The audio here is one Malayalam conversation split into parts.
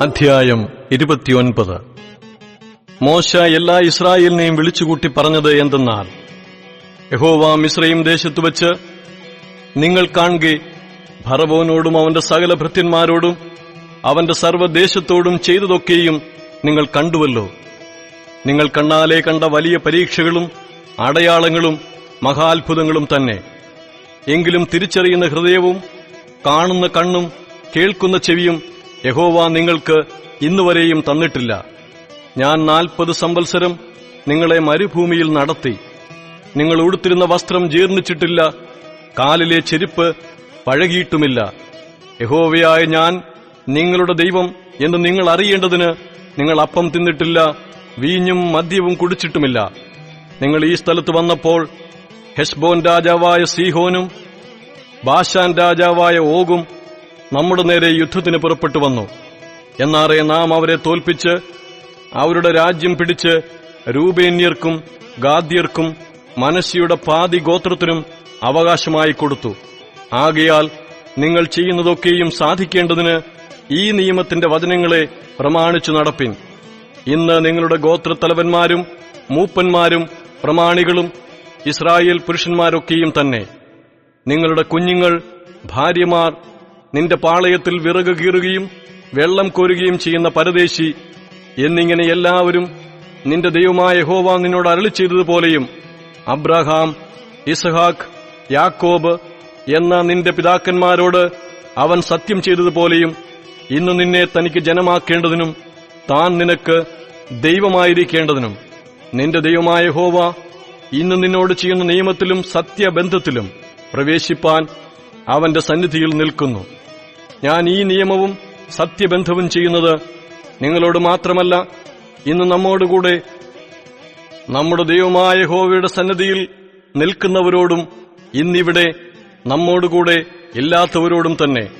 അധ്യായം ഇരുപത്തിയൊൻപത്. മോശ എല്ലാ ഇസ്രായേലിനെയും വിളിച്ചുകൂട്ടി പറഞ്ഞത് എന്തെന്നാൽ യഹോവ മിശ്രയും ദേശത്തു വച്ച് നിങ്ങൾ കാണുക ഭറവോനോടും അവന്റെ സകല ഭൃത്യന്മാരോടും അവന്റെ സർവദേശത്തോടും ചെയ്തതൊക്കെയും നിങ്ങൾ കണ്ടുവല്ലോ. നിങ്ങൾ കണ്ണാലെ കണ്ട വലിയ പരീക്ഷകളും അടയാളങ്ങളും മഹാത്ഭുതങ്ങളും തന്നെ. എങ്കിലും തിരിച്ചറിയുന്ന ഹൃദയവും കാണുന്ന കണ്ണും കേൾക്കുന്ന ചെവിയും യഹോവ നിങ്ങൾക്ക് ഇന്നുവരെയും തന്നിട്ടില്ല. ഞാൻ നാൽപ്പത് സംവത്സരം നിങ്ങളെ മരുഭൂമിയിൽ നടത്തി. നിങ്ങൾ ഉടുത്തിരുന്ന വസ്ത്രം ജീർണിച്ചിട്ടില്ല. കാലിലെ ചെരുപ്പ് പഴകിയിട്ടുമില്ല. യഹോവയായ ഞാൻ നിങ്ങളുടെ ദൈവം എന്ന് നിങ്ങൾ അറിയേണ്ടതിന് നിങ്ങൾ അപ്പം തിന്നിട്ടില്ല വീഞ്ഞും മദ്യവും കുടിച്ചിട്ടുമില്ല. നിങ്ങൾ ഈ സ്ഥലത്ത് വന്നപ്പോൾ ഹെസ്ബോൻ രാജാവായ സീഹോനും ബാഷാൻ രാജാവായ ഓഗും നമ്മുടെ നേരെ യുദ്ധത്തിന് പുറപ്പെട്ടു വന്നു. എന്നാറെ നാം അവരെ തോൽപ്പിച്ച് അവരുടെ രാജ്യം പിടിച്ച് രൂപേന്യർക്കും ഗാദ്യർക്കും മനസ്സിയുടെ പാതി ഗോത്രത്തിനും അവകാശമായി കൊടുത്തു. ആകയാൽ നിങ്ങൾ ചെയ്യുന്നതൊക്കെയും സാധിക്കേണ്ടതിന് ഈ നിയമത്തിന്റെ വചനങ്ങളെ പ്രമാണിച്ചു നടപ്പിൻ. ഇന്ന് നിങ്ങളുടെ ഗോത്രത്തലവന്മാരും മൂപ്പന്മാരും പ്രമാണികളും ഇസ്രായേൽ പുരുഷന്മാരൊക്കെയും തന്നെ. നിങ്ങളുടെ കുഞ്ഞുങ്ങൾ ഭാര്യമാർ നിന്റെ പാളയത്തിൽ വിറക് കീറുകയും വെള്ളം കോരുകയും ചെയ്യുന്ന പരദേശി എന്നിങ്ങനെ എല്ലാവരും നിന്റെ ദൈവമായ ഹോവ നിന്നോട് അരളി ചെയ്തതുപോലെയും അബ്രഹാം ഇസ്ഹാഖ് യാക്കോബ് എന്ന നിന്റെ പിതാക്കന്മാരോട് അവൻ സത്യം ചെയ്തതുപോലെയും ഇന്ന് നിന്നെ തനിക്ക് ജനമാക്കേണ്ടതിനും താൻ നിനക്ക് ദൈവമായിരിക്കേണ്ടതിനും. നിന്റെ ദൈവമായ ഹോവ ഇന്ന് നിന്നോട് ചെയ്യുന്ന നിയമത്തിലും സത്യബന്ധത്തിലും പ്രവേശിപ്പാൻ അവന്റെ സന്നിധിയിൽ നിൽക്കുന്നു. ഞാൻ ഈ നിയമവും സത്യബന്ധവും ചെയ്യുന്നത് നിങ്ങളോട് മാത്രമല്ല ഇന്ന് നമ്മോടുകൂടെ നമ്മുടെ ദൈവമായ ഹോവയുടെ സന്നദ്ധിയിൽ നിൽക്കുന്നവരോടും ഇന്നിവിടെ നമ്മോടുകൂടെ ഇല്ലാത്തവരോടും തന്നെ.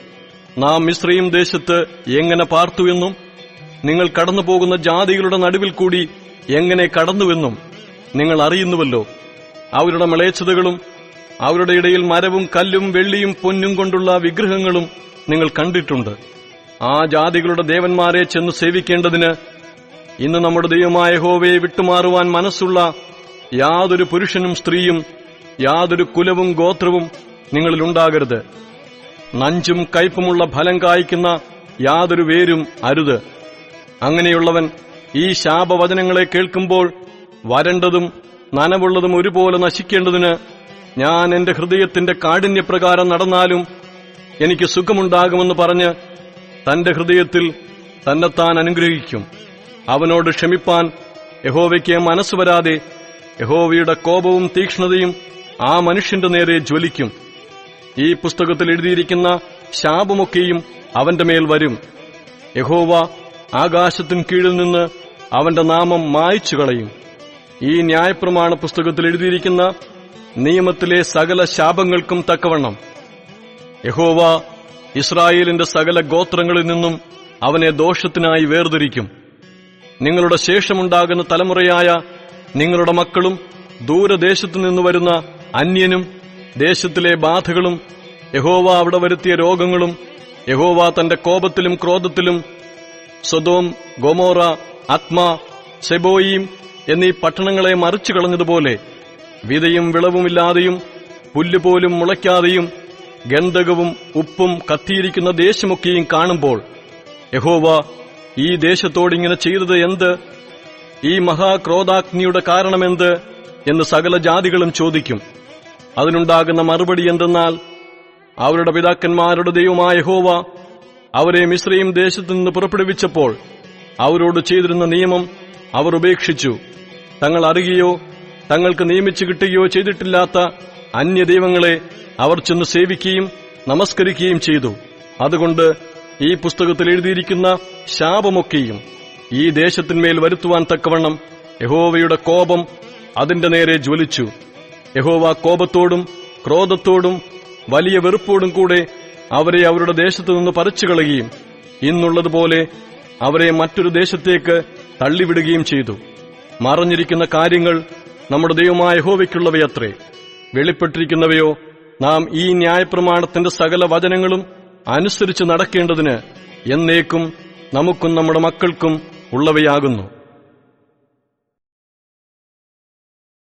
നാം മിശ്രയും ദേശത്ത് എങ്ങനെ പാർത്തുവെന്നും നിങ്ങൾ കടന്നുപോകുന്ന ജാതികളുടെ നടുവിൽ കൂടി എങ്ങനെ കടന്നുവെന്നും നിങ്ങൾ അറിയുന്നുവല്ലോ. അവരുടെ മിളയച്ചതകളും അവരുടെ ഇടയിൽ മരവും കല്ലും വെള്ളിയും പൊന്നും കൊണ്ടുള്ള വിഗ്രഹങ്ങളും നിങ്ങൾ കണ്ടിട്ടുണ്ട്. ആ ജാതികളുടെ ദേവന്മാരെ ചെന്ന് സേവിക്കേണ്ടതിന് ഇന്ന് നമ്മുടെ ദൈവമായ ഹോവയെ വിട്ടുമാറുവാൻ മനസ്സുള്ള യാതൊരു പുരുഷനും സ്ത്രീയും യാതൊരു കുലവും ഗോത്രവും നിങ്ങളിലുണ്ടാകരുത് നഞ്ചും കയ്പുമുള്ള ഫലം കായ്ക്കുന്ന യാതൊരു വേരും അരുത്. അങ്ങനെയുള്ളവൻ ഈ ശാപവചനങ്ങളെ കേൾക്കുമ്പോൾ വരണ്ടതും നനവുള്ളതും ഒരുപോലെ നശിക്കേണ്ടതിന് ഞാൻ എന്റെ ഹൃദയത്തിന്റെ കാഠിന്യപ്രകാരം നടന്നാലും എനിക്ക് സുഖമുണ്ടാകുമെന്ന് പറഞ്ഞ് തന്റെ ഹൃദയത്തിൽ തന്നെത്താൻ അനുഗ്രഹിക്കും. അവനോട് ക്ഷമിപ്പാൻ യഹോവയ്ക്ക് മനസ്സ് വരാതെ യഹോവയുടെ കോപവും തീക്ഷ്ണതയും ആ മനുഷ്യന്റെ നേരെ ജ്വലിക്കും. ഈ പുസ്തകത്തിൽ എഴുതിയിരിക്കുന്ന ശാപമൊക്കെയും അവന്റെ മേൽ വരും. യഹോവ ആകാശത്തിന് കീഴിൽ നിന്ന് അവന്റെ നാമം മായ്ച്ചു കളയും. ഈ ന്യായപ്രമാണ പുസ്തകത്തിൽ എഴുതിയിരിക്കുന്ന നിയമത്തിലെ സകല ശാപങ്ങൾക്കും തക്കവണ്ണം. യഹോവ ഇസ്രായേലിന്റെ സകല ഗോത്രങ്ങളിൽ നിന്നും അവനെ ദോഷത്തിനായി വേർതിരിക്കും. നിങ്ങളുടെ ശേഷമുണ്ടാകുന്ന തലമുറയായ നിങ്ങളുടെ മക്കളും ദൂരദേശത്തു നിന്ന് വരുന്ന അന്യനും ദേശത്തിലെ ബാധകളും യഹോവ അവിടെ വരുത്തിയ രോഗങ്ങളും യഹോവ തന്റെ കോപത്തിലും ക്രോധത്തിലും സ്വതോം ഗൊമോറ ആത്മ സെബോയിം എന്നീ പട്ടണങ്ങളെ മറിച്ചു കളഞ്ഞതുപോലെ വിതയും വിളവുമില്ലാതെയും പുല്ലുപോലും മുളയ്ക്കാതെയും ഗന്ധകവും ഉപ്പും കത്തിയിരിക്കുന്ന ദേശമൊക്കെയും കാണുമ്പോൾ യഹോവ ഈ ദേശത്തോടിങ്ങനെ ചെയ്തത് എന്ത്? ഈ മഹാക്രോധാഗ്നിയുടെ കാരണമെന്ത്? എന്ന് സകല ജാതികളും ചോദിക്കും. അതിനുണ്ടാകുന്ന മറുപടി എന്തെന്നാൽ അവരുടെ പിതാക്കന്മാരുടെ ദൈവമായ യഹോവ അവരെ മിശ്രയും ദേശത്തു നിന്ന് പുറപ്പെടുവിച്ചപ്പോൾ അവരോട് ചെയ്തിരുന്ന നിയമം അവർ ഉപേക്ഷിച്ചു. തങ്ങൾ അറിയുകയോ തങ്ങൾക്ക് നിയമിച്ചു കിട്ടുകയോ ചെയ്തിട്ടില്ലാത്ത അന്യദൈവങ്ങളെ അവർ ചെന്ന് സേവിക്കുകയും നമസ്കരിക്കുകയും ചെയ്തു. അതുകൊണ്ട് ഈ പുസ്തകത്തിൽ എഴുതിയിരിക്കുന്ന ശാപമൊക്കെയും ഈ ദേശത്തിന്മേൽ വരുത്തുവാൻ തക്കവണ്ണം യഹോവയുടെ കോപം അതിന്റെ നേരെ ജ്വലിച്ചു. യഹോവ കോപത്തോടും ക്രോധത്തോടും വലിയ വെറുപ്പോടും കൂടെ അവരെ അവരുടെ ദേശത്തു നിന്ന് പറിച്ചുകളയുകയും ഇന്നുള്ളതുപോലെ അവരെ മറ്റൊരു ദേശത്തേക്ക് തള്ളിവിടുകയും ചെയ്തു. മറഞ്ഞിരിക്കുന്ന കാര്യങ്ങൾ നമ്മുടെ ദൈവമായ യഹോവയ്ക്കുള്ളവയത്രേ. വെളിപ്പെട്ടിരിക്കുന്നവയോ നാം ഈ ന്യായപ്രമാണത്തിന്റെ സകല വചനങ്ങളും അനുസരിച്ച് നടക്കേണ്ടതിന് എന്നേക്കും നമുക്കും നമ്മുടെ മക്കൾക്കും ഉള്ളവയാകുന്നു.